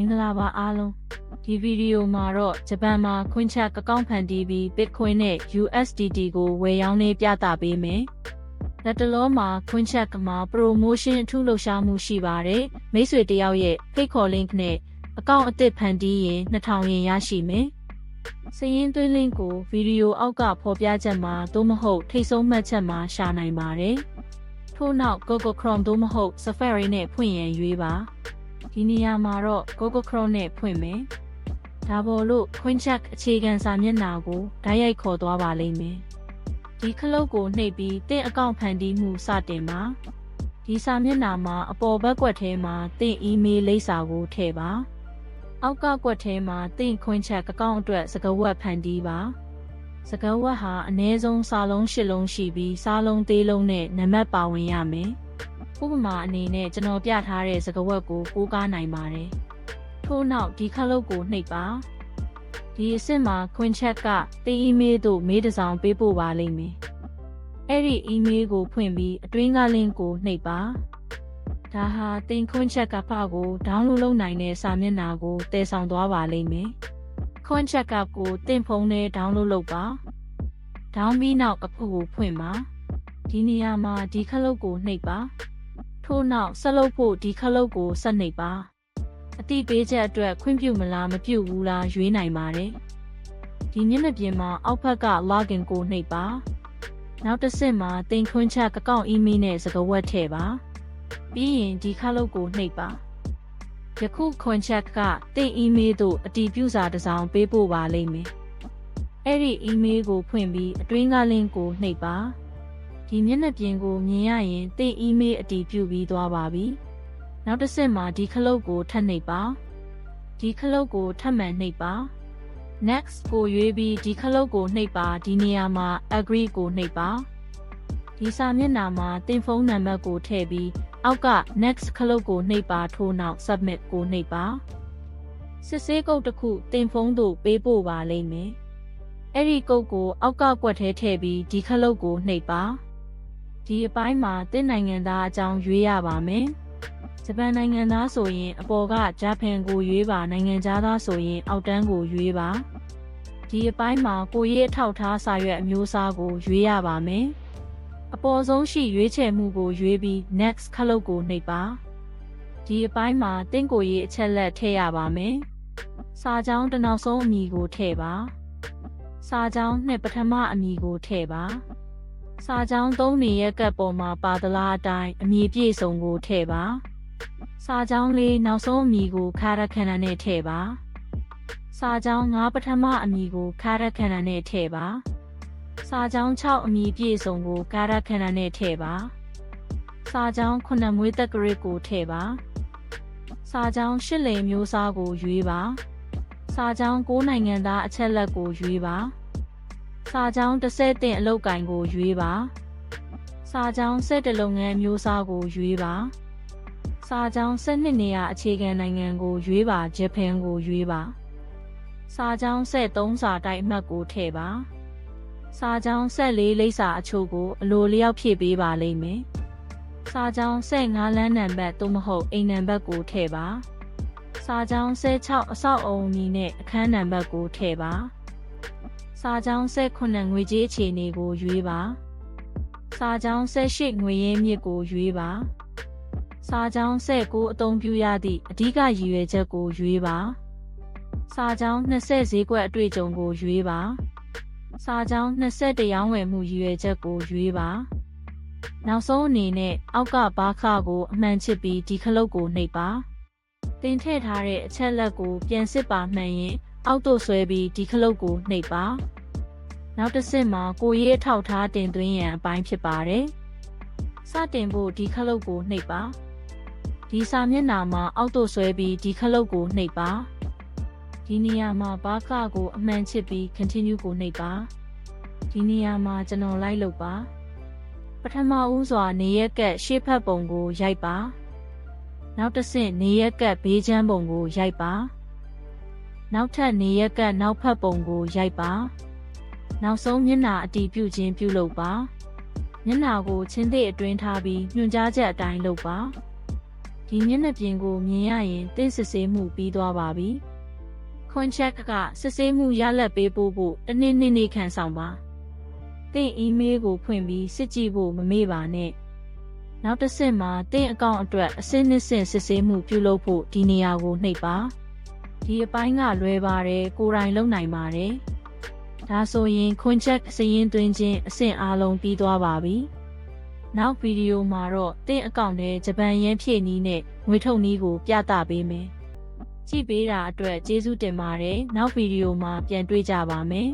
င်္ဂလာပါအားလုံးဒီဗီဒီယိုမှာတော့ဂျပန်မှာခွင့်ချက်အကောင့်ဖန်တီးပြီး Bitcoin နဲ့ USDT ကိုဝယ်ရောင်းနေပြသပေးမယ်လက်တလောမှာခွင့်ချက်ကမှာ promotion အထူးလှူရှားမှုရှိပါတယ်မိတ်ဆွေတယောက်ရဲ့ fake call link နဲ့အကောင့်အသစ်ဖန်တီးရင် 2000yen ရရှိမယ်စည်ရင်းသွင်း link ကိုဗီဒီယိုအောက်ကဖော်ပြချက်မှာသို့မဟုတ်ထိတ်ဆုံးမှတ်ချက်မှာရှာနိုင်ပါတယ်ထို့နောက် Google Chrome သို့မဟုတ် Safari နဲ့ဖွင့်ရင်ရွေးပါ ဒီနေရာမှာတော့ Google Chrome နဲ့ဖွင့်မယ်ဒါပေါ်လို့ CoinCheck အခြေခံစာမျက်နှာကိုဓာတ်ရိုက်ခေါ်သွားပါလိမ့်မယ်ဒီခလုတ်ကိုနှိပ်ပြီးတင့်အကောင့်ဖန်တီးမှုစတင်ပါဒီစာမျက်နှာမှာအပေါ်ဘက်ကွက်ထဲမှာတင့် email လိပ်စာကိုထည့်ပါအောက်ကကွက်ထဲမှာတင့် CoinCheck အကောင့်အတွက်စကားဝတ်ဖန်တီးပါစကားဝတ်ဟာအနည်းဆုံးစာလုံး၈လုံးရှိပြီးစာလုံးသေးလုံးနဲ့နံပါတ်ပါဝင်ရမယ် ဥပမာအနေနဲ့ကျွန်တော်ပြထားတဲ့စကားဝတ်ကိုကိုးကားနိုင်ပါတယ်ထို့နောက်ဒီခလုတ်ကိုနှိပ်ပါဒီအဆင့်မှာ CoinCheck ကတင်း email သို့မေးတစ်စောင်ပေးပို့ပါလိမ့်မယ်အဲ့ဒီ email ကိုဖွင့်ပြီးအတွင်းက link ကိုနှိပ်ပါဒါဟာတင်ခွင့်ချက်ကဖကို download လုပ်နိုင်တဲ့စာမျက်နှာကိုတည်ဆောင်သွားပါလိမ့်မယ်။ခွင့်ချက်ကကိုတင့်ဖုန်းထဲ download လုပ်ပါ။ down ပြီးနောက်အဖို့ကိုဖွင့်ပါ။ဒီနေရာမှာဒီခလုတ်ကိုနှိပ်ပါ။ ထို့နောက်ဆက်လုပ်ဖို့ဒီခလုတ်ကိုဆက်နှိပ်ပါ။အတိပေးချက်အတွက်ခွင့်ပြုမလားမပြုဘူးလားရွေးနိုင်ပါတယ်။ဒီမျက်နှာပြင်မှာအောက်ဘက်က login ကိုနှိပ်ပါ။နောက်တစ်ဆင့်မှာတင်ခွင့်ချက်အကောင့် email နဲ့စကားဝတ်ထည့်ပါ။ပြီးရင်ဒီခလုတ်ကိုနှိပ်ပါယခုခွန်ချက်ကတင့် email သို့အတည်ပြုစာတစ်စောင်ပေးပို့ပါလိမ့်မယ်အဲ့ဒီ email ကိုဖွင့်ပြီးအတွင်းက link ကိုနှိပ်ပါ ဒီမျက်နှာပြင်ကိုမြင်ရရင်တင့် email အတည်ပြုပြီးသွားပါပြီနောက်တစ်ဆင့်မှာဒီခလုတ်ကိုထပ်နှိပ်ပါဒီခလုတ်ကိုထပ်မံနှိပ်ပါ next ကိုရွေးပြီးဒီခလုတ်ကိုနှိပ်ပါဒီနေရာမှာ agree ကိုနှိပ်ပါဒီစာမျက်နှာမှာတင်ဖုန်းနံပါတ်ကိုထည့်ပြီးအောက်က next ခလုတ်ကိုနှိပ်ပါထို့နောက် submit ကိုနှိပ်ပါစစ်ဆေးကုတ်တစ်ခုတင်ဖုန်းသို့ပေးပို့ပါလိမ့်မယ်အဲ့ဒီကုတ်ကိုအောက်ကကွက်ထဲထည့်ပြီးဒီခလုတ်ကိုနှိပ်ပါ ဒီအပိုင်းမှာတင်းနိုင်ငံသားအကြောင်းရွေးရပါမယ်ဂျပန်နိုင်ငံသားဆိုရင်အပေါ်ကဂျပန်ကိုရွေးပါနိုင်ငံသားဆိုရင်အောက်တန်းကိုရွေးပါဒီအပိုင်းမှာကိုရေးအထောက်ထားစာရွက်အမျိုးအစားကိုရွေးရပါမယ်အပေါ်ဆုံးရှိရွေးချယ်မှုကိုရွေးပြီး next ခလုတ်ကိုနှိပ်ပါဒီအပိုင်းမှာတင့်ကိုရေးအချက်လက်ထည့်ရပါမယ်စာကြောင်းတနောက်ဆုံးအမည်ကိုထည့်ပါစာကြောင်းနှစ်ပထမအမည်ကိုထည့်ပါ စာကြောင်းသုံးနေရဲ့ကပ်ပေါ်မှာပါသလားအတိုင်းအမည်ပြည့်စုံကိုထည့်ပါစာကြောင်းလေးနောက်ဆုံးအမည်ကိုခါရခန္ဓာနဲ့ထည့်ပါစာကြောင်းငါးပထမအမည်ကိုခါရခန္ဓာနဲ့ထည့်ပါစာကြောင်း6အမည်ပြည့်စုံကိုကာရခန္ဓာနဲ့ထည့်ပါစာကြောင်း9မွေးတက်ကရစ်ကိုထည့်ပါစာကြောင်း8လိမ်မျိုးစားကိုရွေးပါစာကြောင်း9နိုင်ငံသားအချက်လက်ကိုရွေးပါ စာကြောင်း30တင်အလုတ်ကင်ကိုရွေးပါစာကြောင်း7လုပ်ငန်းမျိုးစားကိုရွေးပါစာကြောင်း7နေရာအခြေခံနိုင်ငံကိုရွေးပါဂျပန်ကိုရွေးပါစာကြောင်း73စာတိုက်အမှတ်ကိုထည့်ပါစာကြောင်းဆက်လေးလိပ်စာအချို့ကိုအလိုလျောက်ဖြည့်ပေးပါလိမ့်မယ်။စာကြောင်းဆက်၅လမ်းနံပါတ်သို့မဟုတ်အိမ်နံပါတ်ကိုထည့်ပါ။စာကြောင်းဆက်6အဆောက်အုံမီနဲ့အခန်းနံပါတ်ကိုထည့်ပါ။ စာကြောင်းဆက်9ငွေကြေးအခြေအနေကိုရွေးပါ။စာကြောင်းဆက်8ငွေရင်းမြစ်ကိုရွေးပါ။စာကြောင်းဆက်9အသုံးပြုရသည့်အဓိကရည်ရွယ်ချက်ကိုရွေးပါ။စာကြောင်း20ဈေးကွက်အတွေ့အကြုံကိုရွေးပါ။စာကြောင်း21ရောင်းဝယ်မှုရည်ရွယ်ချက်ကိုရွေးပါနောက်ဆုံးအနေနဲ့အောက်ကဘာခကိုအမှန်ချစ်ပြီးဒီခလုတ်ကိုနှိပ်ပါတင်ထည့်ထားတဲ့အချက်လက်ကိုပြန်စစ်ပါမှန်ရင်အောက်သို့ဆွဲပြီးဒီခလုတ်ကိုနှိပ်ပါ နောက်တစ်ဆင့်မှာကိုရေးအထောက်ထားတင်သွင်းရန်အပိုင်းဖြစ်ပါတယ်စတင်ဖို့ဒီခလုတ်ကိုနှိပ်ပါဒီစာမျက်နှာမှာအောက်သို့ဆွဲပြီးဒီခလုတ်ကိုနှိပ်ပါဒီနေရာမှာဘာကကိုအမှန်ချစ်ပြီး continue ကိုနှိပ်ပါဒီနေရာမှာကျွန်တော်လိုက်လုပ်ပါပထမဦးစွာနေရက်ကက်ရှေ့ဖက်ပုံကိုရိုက်ပါနောက်တစ်ဆင့်နေရက်ကက်ဘေးချမ်းပုံကိုရိုက်ပါနောက်ထပ်နေရက်ကက်နောက်ဖက်ပုံကိုရိုက်ပါ နောက်ဆုံးမျက်နှာအတီးပြုတ်ခြင်းပြုလုပ်ပါမျက်နှာကိုချင်းသည့်အတွင်းထားပြီးညွှန်ကြားချက်အတိုင်းလုပ်ပါဒဒီမျက်နှာပြင်ကိုမြင်ရရင်တင့်စစ်ဆေးမှုပြီးသွားပါပြီခွန်ချက်ကစစ်ဆေးမှုရလဒ်ပေးဖို့ဖို့တစ်နေ့နေ့နေ့ခံဆောင်ပါတင့်အီးမေးလ်ကိုဖွင့်ပြီးစစ်ကြည့်ဖို့မမေ့ပါနဲ့နောက်တစ်ဆင့်မှာတင့်အကောင့်အတွက်အစင်းနှစ်ဆင့်စစ်ဆေးမှုပြုလုပ်ဖို့ဒီနေရာကိုနှိပ်ပါဒီအပိုင်းကလွဲပါတယ်ကိုယ်တိုင်လုပ်နိုင်ပါတယ် ဒါဆိုရင်ခွန်ချက်စည်ရင်သွင်းခြင်းအဆင့်အားလုံးပြီးသွားပါပြီနောက်ဗီဒီယိုမှာတော့တင့်အကောင့်ထဲဂျပန်ယန်းဖြည့်နည်းနဲ့ငွေထုတ်နည်းကိုပြသပေးမယ်ကြည့်ပေးတာအတွက်ကျေးဇူးတင်ပါတယ်နောက်ဗီဒီယိုမှာပြန်တွေ့ကြပါမယ်